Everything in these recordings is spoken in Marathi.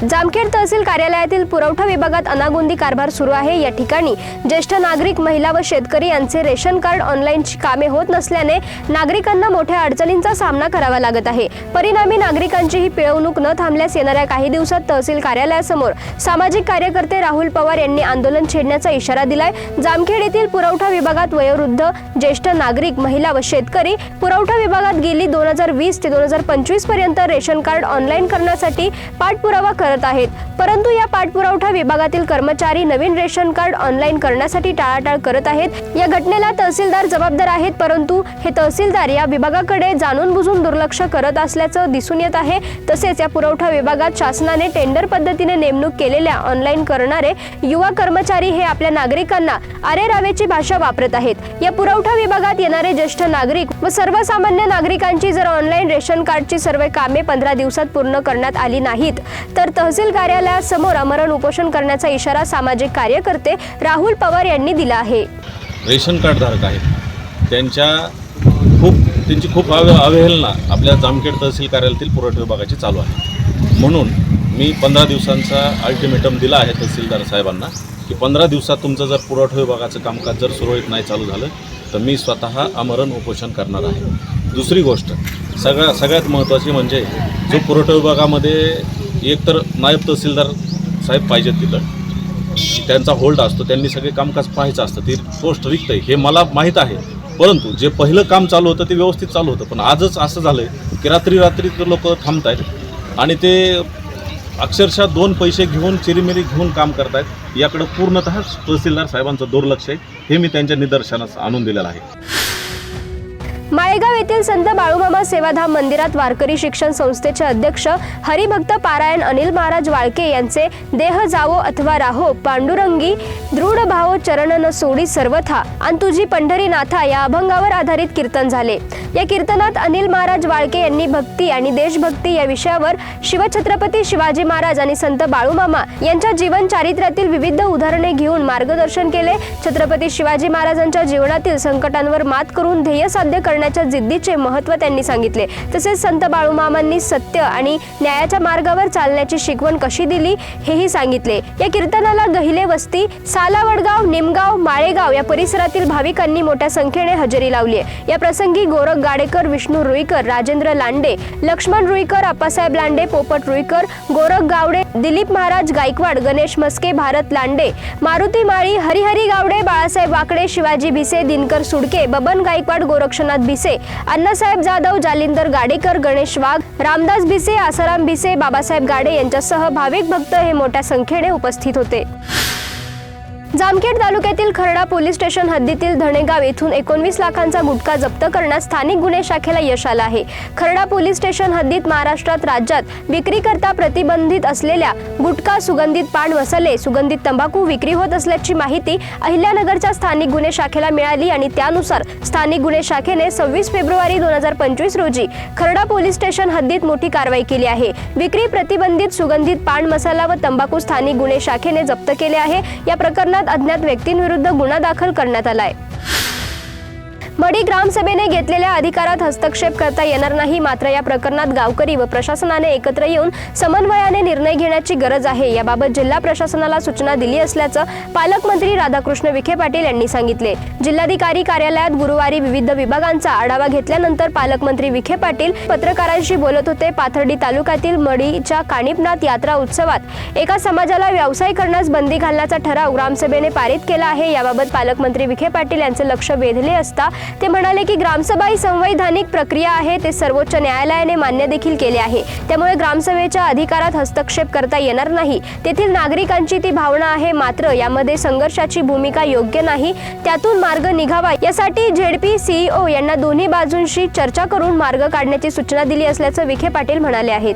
जामखेड तहसील कार्यालयातील पुरवठा विभागात अनागोंदी कारभार सुरू आहे. या ठिकाणी ज्येष्ठ नागरिक महिला व शेतकरी यांचे रेशन कार्ड ऑनलाईनची कामे होत नसल्याने नागरिकांना मोठ्या अडचणींचा सामना करावा लागत आहे. परिणामी नागरिकांची ही पिळवणूक न थांबल्यास येणाऱ्या काही दिवसात तहसील कार्यालयासमोर सामाजिक कार्यकर्ते राहुल पवार यांनी आंदोलन छेडण्याचा इशारा दिलाय. जामखेड येथील पुरवठा विभागात वयोवृद्ध ज्येष्ठ नागरिक महिला व शेतकरी पुरवठा विभागात गेली दोन हजार वीस ते दोन हजार पंचवीसपर्यंत रेशन कार्ड ऑनलाईन करण्यासाठी पाठपुरावा करत आहेत. परंतु या पाठपुरवठा विभागातील कर्मचारी नवीन रेशन कार्ड ऑनलाईन करण्यासाठी टाळाटाळ करत आहेत. या घटनेला तहसीलदार जबाबदार आहेत परंतु हे तहसीलदार या विभागाकडे जाणून बुजून दुर्लक्ष करत असल्याचं दिसून येत आहे. तसेच या पुरवठा विभागात शासनाने टेंडर पद्धतीने नेमणूक केलेल्या ऑनलाईन करणारे युवा कर्मचारी हे आपल्या नागरिकांना आरे रावेची भाषा वापरत आहेत. या पुरवठा विभागात येणारे ज्येष्ठ नागरिक व सर्वसामान्य नागरिकांची जर ऑनलाईन रेशन कार्डची सर्व कामे पंधरा दिवसात पूर्ण करण्यात आली नाहीत तर तहसील कार्यालयासमोर आमरण उपोषण करण्याचा इशारा सामाजिक कार्यकर्ते राहुल पवार यांनी दिला आहे. रेशन कार्ड धारक आहेत. त्यांच्या खूप त्यांची खूप अव अवहेलना आपल्या जामखेड तहसील कार्यालयातील पुरवठा विभागाची चालू आहे. म्हणून मी पंधरा दिवसांचा अल्टिमेटम दिला आहे तहसीलदार साहेबांना की पंधरा दिवसात तुमचं जर पुरवठा विभागाचं कामकाज जर सुरळीत नाही चालू झालं तर मी स्वतः आमरण उपोषण करणार आहे. दुसरी गोष्ट सगळ्या सगळ्यात महत्त्वाची म्हणजे जो पुरवठा विभागामध्ये एकतर नायब तहसीलदार साहेब पाहिजेत तिथं. त्यांचा होल्ड असतो त्यांनी सगळे कामकाज पाहायचं असतं ती पोस्ट रिक्त आहे हे मला माहीत आहे. परंतु जे पहिलं काम चालू होतं ते व्यवस्थित चालू होतं. पण आजच असं झालं आहे की रात्री रात्री ते लोक थांबत आहेत आणि ते अक्षरशः दोन पैसे घेऊन चिरीमिरी घेऊन काम करतायत. याकडं पूर्णतः तहसीलदार साहेबांचं दुर्लक्ष आहे. हे मी त्यांच्या निदर्शनास आणून दिलेलं आहे. माळेगाव येथील संत बाळूमामा सेवाधाम मंदिरात वारकरी शिक्षण संस्थेचे अध्यक्ष हरिभक्त पारायण अनिल महाराज वाळके यांचे देह जावो अथवा राहो पांडुरंगी दृढ भाव चरण न सोडी सर्वथा आणि तुझी पंढरीनाथा या अभंगावर आधारित कीर्तन झाले. या कीर्तनात अनिल महाराज वाळके यांनी भक्ती आणि देशभक्ती या विषयावर शिवछत्रपती शिवाजी महाराज आणि संत बाळूमामा यांच्या जीवन चारित्र्यातील विविध उदाहरणे घेऊन मार्गदर्शन केले. छत्रपती शिवाजी महाराजांच्या जीवनातील संकटांवर मात करून ध्येय साध्य करण्याच्या जिद्दीचे महत्त्व त्यांनी सांगितले. तसेच संत बाळूमामांनी सत्य आणि न्यायाच्या मार्गावर चालण्याची शिकवण कशी दिली हेही सांगितले. या कीर्तनाला गहिले वस्ती सालावडगाव निमगाव माळेगाव या परिसरातील भाविकांनी मोठ्या संख्येने हजेरी लावली आहे या प्रसंगी गोरख गाडेकर विष्णू रुईकर राजेंद्र लांडे लक्ष्मण रुईकर अप्पासाहेब लांडे पोपट रुईकर गोरख गावडे दिलीप महाराज गायकवाड गणेश मस्के भारत लांडे मारुती माळी हरिहरी गावडे बाळासाहेब वाकडे शिवाजी भिसे दिनकर सुडके बबन गायकवाड गोरक्षनाथ भिसे अण्णासाहेब जाधव जालिंदर गाडेकर गणेश वाघ रामदास भिसे आसाराम भिसे बाबासाहेब गाडे यांच्यासह भाविक भक्त हे मोठ्या संख्येने उपस्थित होते. जामखेड तालुक्यातील खरडा पोलीस स्टेशन हद्दीतील धणेगाव येथून एकोणवीस लाखांचा गुटखा जप्त करण्यास स्थानिक गुन्हे शाखेला यश आलं आहे. खरडा पोलीस स्टेशन हद्दीत महाराष्ट्रात राज्यात विक्रीकरता प्रतिबंधित असलेल्या गुटखा सुगंधित पान मसाले सुगंधित तंबाखू विक्री होत असल्याची माहिती अहिल्यानगरच्या स्थानिक गुन्हे शाखेला मिळाली आणि त्यानुसार स्थानिक गुन्हे शाखेने सव्वीस फेब्रुवारी दोन हजार पंचवीस रोजी खरडा पोलीस स्टेशन हद्दीत मोठी कारवाई केली आहे. विक्री प्रतिबंधित सुगंधित पान मसाला व तंबाखू स्थानिक गुन्हे शाखेने जप्त केले आहे. या प्रकरणात अज्ञात व्यक्तींविरुद्ध गुन्हा दाखल करण्यात आलाय. मडी ग्रामसभेने घेतलेल्या अधिकारात हस्तक्षेप करता येणार नाही. मात्र या प्रकरणात गावकरी व प्रशासनाने एकत्र येऊन समन्वयाने निर्णय घेण्याची गरज आहे. याबाबत जिल्हा प्रशासनाला सूचना दिली असल्याचं पालकमंत्री राधाकृष्ण विखे पाटील यांनी सांगितले. जिल्हाधिकारी कार्यालयात गुरुवारी विविध विभागांचा आढावा घेतल्यानंतर पालकमंत्री विखे पाटील पत्रकारांशी बोलत होते. पाथर्डी तालुक्यातील मडीच्या काणिपनाथ यात्रा उत्सवात एका समाजाला व्यवसाय करण्यास बंदी घालण्याचा ठराव ग्रामसभेने पारित केला आहे. याबाबत पालकमंत्री विखे पाटील यांचे लक्ष वेधले असता ते म्हणाले की ग्रामसभा ही संवैधानिक प्रक्रिया आहे ते सर्वोच्च न्यायालयाने मान्य देखील केले आहे. त्यामुळे ग्रामसभेच्या अधिकारात हस्तक्षेप करता येणार नाही. तेथील नागरिकांची ती भावना आहे मात्र यामध्ये संघर्षाची भूमिका योग्य नाही. त्यातून मार्ग निघावा यासाठी झेडपी सीईओ यांना दोन्ही बाजूंशी चर्चा करून मार्ग काढण्याची सूचना दिली असल्याचं विखे पाटील म्हणाले आहेत.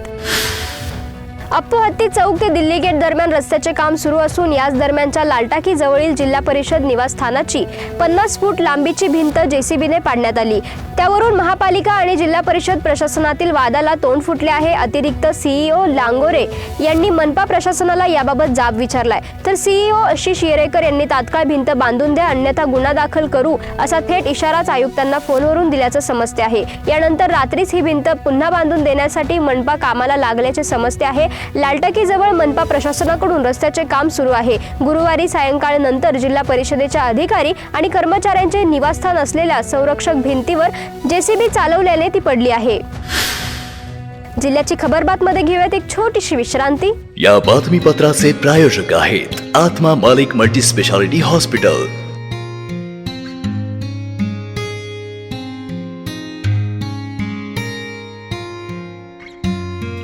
अप्पू हत्ती चौक ते दिल्ली गेट दरम्यान रस्त्याचे काम सुरू असून याच दरम्यानच्या लालटाकी जवळील जिल्हा परिषद निवासस्थानाची पन्नास फूट लांबीची भिंत जेसीबीने पाडण्यात आली. त्यावरून महापालिका आणि जिल्हा परिषद प्रशासनातील वादाला तोंड फुटले आहे. अतिरिक्त सीईओ लांगोरे यांनी मनपा प्रशासनाला याबाबत जाब विचारलाय. तर सीईओ आशिष येरेकर यांनी तात्काळ भिंत बांधून द्या अन्यथा गुन्हा दाखल करू असा थेट इशाराच आयुक्तांना फोनवरून दिल्याचं समजते आहे. यानंतर रात्रीच ही भिंत पुन्हा बांधून देण्यासाठी मनपा कामाला लागल्याचे समजते आहे. लालटाकीजवळ मनपा प्रशासनाकडून रस्त्याचे काम सुरू आहे. गुरुवारी सायंकाळनंतर जिल्हा परिषदेच्या अधिकारी आणि कर्मचाऱ्यांचे निवासस्थान असलेल्या संरक्षक भिंतीवर जेसीबी चालवल्याने ती पडली आहे. जिल्ह्याची खबरबात मध्ये घेऊयात एक छोटीशी विश्रांती. या बातमीपत्राचे प्रायोजक आहेत आत्मा मालिक मल्टी स्पेशालिटी हॉस्पिटल.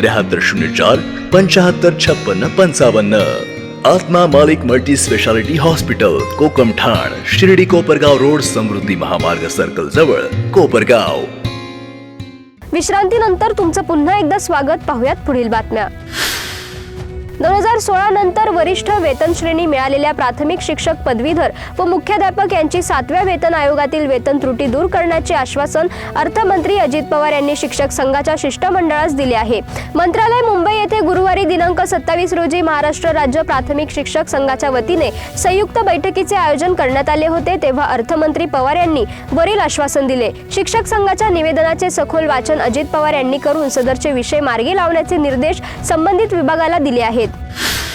त्र्याहत्तर शून्य चार पंचाहत्तर छप्पन्न पंचावन्न. आत्मा मालिक मल्टी स्पेशालिटी हॉस्पिटल कोकम ठाण शिर्डी कोपरगाव रोड समृद्धी महामार्ग सर्कल जवळ कोपरगाव. विश्रांतीनंतर तुमचं पुन्हा एकदा स्वागत. पाहुयात पुढील बातम्या. दोन हजार सोळा नंतर वरिष्ठ वेतन श्रेणी मिळालेल्या प्राथमिक शिक्षक पदवीधर व मुख्याध्यापक यांची सातव्या वेतन आयोगातील वेतन त्रुटी दूर करण्याचे आश्वासन अर्थमंत्री अजित पवार यांनी शिक्षक संघाच्या शिष्टमंडळास दिले आहे. मंत्रालय मुंबई येथे गुरुवारी दिनांक सत्तावीस रोजी महाराष्ट्र राज्य प्राथमिक शिक्षक संघाच्या वतीने संयुक्त बैठकीचे आयोजन करण्यात आले होते तेव्हा अर्थमंत्री पवार यांनी वरील आश्वासन दिले. शिक्षक संघाच्या निवेदनाचे सखोल वाचन अजित पवार यांनी करून सदरचे विषय मार्गी लावण्याचे निर्देश संबंधित विभागाला दिले आहेत. tempo.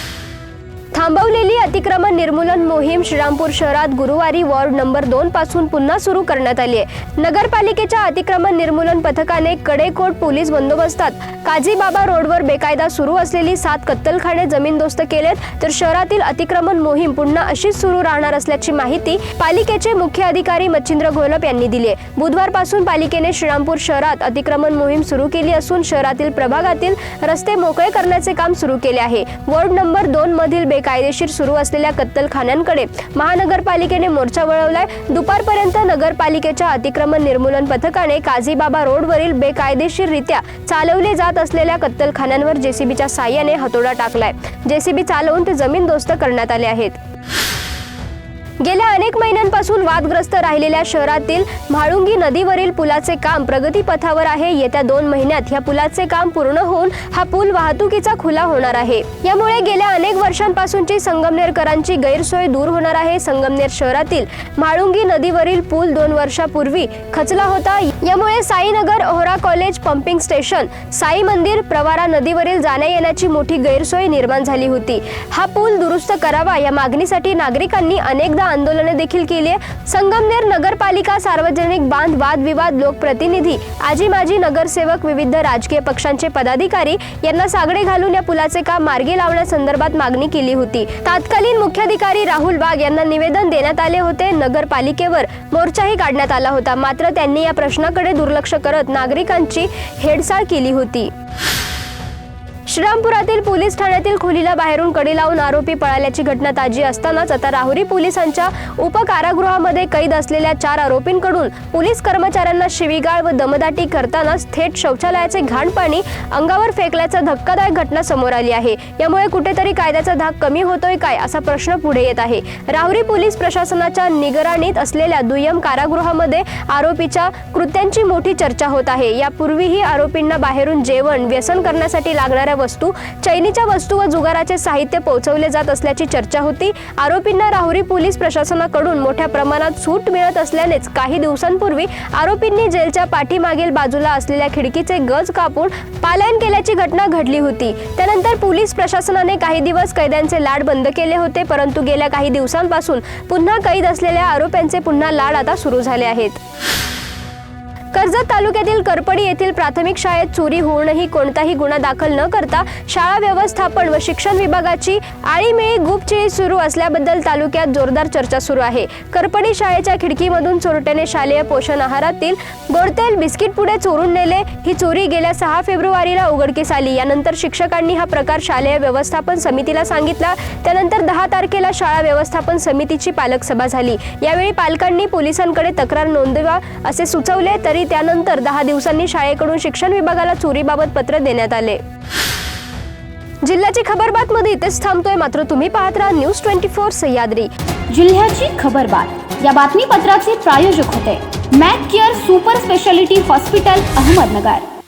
थांबवलेली अतिक्रमण निर्मूलन मोहीम श्रीरामपूर शहरात गुरुवारी वॉर्ड नंबर दोन पासून पुन्हा सुरू करण्यात आली आहे. नगरपालिकेच्या अतिक्रमण निर्मूलन पथकाने कडेकोट पोलीस बंदोबस्तात काझीबाबा रोडवर बेकायदा सुरू असलेली सात कत्तलखाने जमीनदोस्त केलेत तर शहरातील अतिक्रमण मोहीम पुन्हा अशीच सुरू राहणार असल्याची माहिती पालिकेचे मुख्य अधिकारी मच्छिंद्र घोलप यांनी दिली आहे. बुधवारपासून पालिकेने श्रीरामपूर शहरात अतिक्रमण मोहीम सुरू केली असून शहरातील प्रभागातील रस्ते मोकळे करण्याचे काम सुरू केले आहे. वॉर्ड नंबर दोन मधील बेकायदेशीर सुरू असलेल्या कत्तलखान्यांकडे महानगरपालिकेने मोर्चा वळवलाय. दुपारपर्यंत नगरपालिकेच्या अतिक्रमण निर्मूलन पथकाने काझीबाबा रोडवरील बेकायदेशीररित्या चालवले जात असलेल्या कत्तलखान्यांवर जेसीबीच्या साह्याने हतोडा टाकलाय. जेसीबी चालवून ते जमीनदोस्त करण्यात आले आहेत. गेल्या अनेक महिन्यांपासून वादग्रस्त राहिलेल्या शहरातील म्हाळुंगी नदीवरील पुलाचे काम प्रगतीपथावर आहे. येत्या दोन महिन्यात ह्या पुलाचे काम पूर्ण होऊन हा पूल वाहतुकीचा खुला होणार आहे. यामुळे गेल्या अनेक वर्षांपासूनची संगमनेरकरांची गैरसोय दूर होणार आहे. संगमनेर शहरातील म्हाळुंगी नदीवरील पूल दोन वर्षापूर्वी खचला होता. यामुळे साईनगर ओहरा कॉलेज पंपिंग स्टेशन साई मंदिर प्रवारा नदीवरील जाण्या येण्याची मोठी गैरसोय निर्माण झाली होती. हा पूल दुरुस्त करावा या मागणीसाठी नागरिकांनी अनेकदा आंदोलने देखील केली आहे. संगमनेर नगरपालिका सार्वजनिक बांध वादविवाद लोकप्रतिनिधी आजी माजी नगरसेवक विविध राजकीय पक्षांचे पदाधिकारी यांना सागडे घालून या पुलाचे काम मार्गी लावण्यासंदर्भात मागणी केली होती. तात्कालीन मुख्याधिकारी राहुल वाघ यांना निवेदन देण्यात आले होते. नगरपालिकेवर मोर्चाही काढण्यात आला होता. मात्र त्यांनी या प्रश्नाकडे दुर्लक्ष करत नागरिकांची हेडसाळ केली होती. श्रीरामपुरातील पोलीस ठाण्यातील खोलीला बाहेरून कडी लावून आरोपी पळाल्याची घटना ताजी असतानाच आता राहुरी पोलिसांच्या उपकारागृहामध्ये कैद असलेल्या चार आरोपींकडून पोलीस कर्मचाऱ्यांना शिवीगाळ व दमदाटी करतानाच थेट शौचालयाचे घाण पाणी अंगावर फेकल्याचा धक्कादायक घटना समोर आली आहे. यामुळे कुठेतरी कायद्याचा धाक कमी होतोय काय असा प्रश्न पुढे येत आहे. राहुरी पोलीस प्रशासनाच्या निगराणीत असलेल्या दुय्यम कारागृहामध्ये आरोपीच्या कृत्यांची मोठी चर्चा होत आहे. यापूर्वीही आरोपींना बाहेरून जेवण व्यसन करण्यासाठी लागणाऱ्या वस्तू चैनीच्या वस्तू व जुगाराचे साहित्य पोहोचवले जात असल्याची चर्चा होती. आरोपींना राहुरी पोलीस प्रशासनाकडून मोठ्या प्रमाणात सूट मिळत असल्यानेच काही दिवसांपूर्वी आरोपींनी जेलच्या पाठीमागील बाजूला असलेल्या खिडकीचे गज कापून पालायन केल्याची घटना घडली होती. त्यानंतर पोलीस प्रशासनाने काही दिवस कैद्यांचे लाड बंद केले होते परंतु गेल्या काही दिवसांपासून पुन्हा कैद असलेल्या आरोप्यांचे पुन्हा लाड आता सुरू झाले आहेत. कर्जत तालुक्यातील करपडी येथील प्राथमिक शाळेत चोरी होऊनही कोणताही गुन्हा दाखल न करता शाळा व्यवस्थापन व शिक्षण विभागाची आळीमेळी गुपचिळी सुरू असल्याबद्दल तालुक्यात जोरदार चर्चा सुरू आहे. करपडी शाळेच्या खिडकीमधून चोरट्याने शालेय पोषण आहारातील गोडतेल बिस्किट पुढे चोरून नेले. ही चोरी गेल्या सहा फेब्रुवारीला उघडकीस आली. यानंतर शिक्षकांनी हा प्रकार शालेय व्यवस्थापन समितीला सांगितला. त्यानंतर दहा तारखेला शाळा व्यवस्थापन समितीची पालक सभा झाली. यावेळी पालकांनी पोलिसांकडे तक्रार नोंदवा असे सुचवले. तरी त्यानंतर दहा दिवसांनी शाळेकडून शिक्षण विभागाला चोरीबाबत पत्र देण्यात आले. जिल्ह्याची खबरबातमध्ये इथेच थांबतोय. मात्र तुम्ही पाहत राहा न्यूज ट्वेंटी फोर सह्याद्री. जिल्ह्याची खबरबात या बातमीपत्राचे प्रायोजक होते. Mac care super speciality hospital Ahmednagar.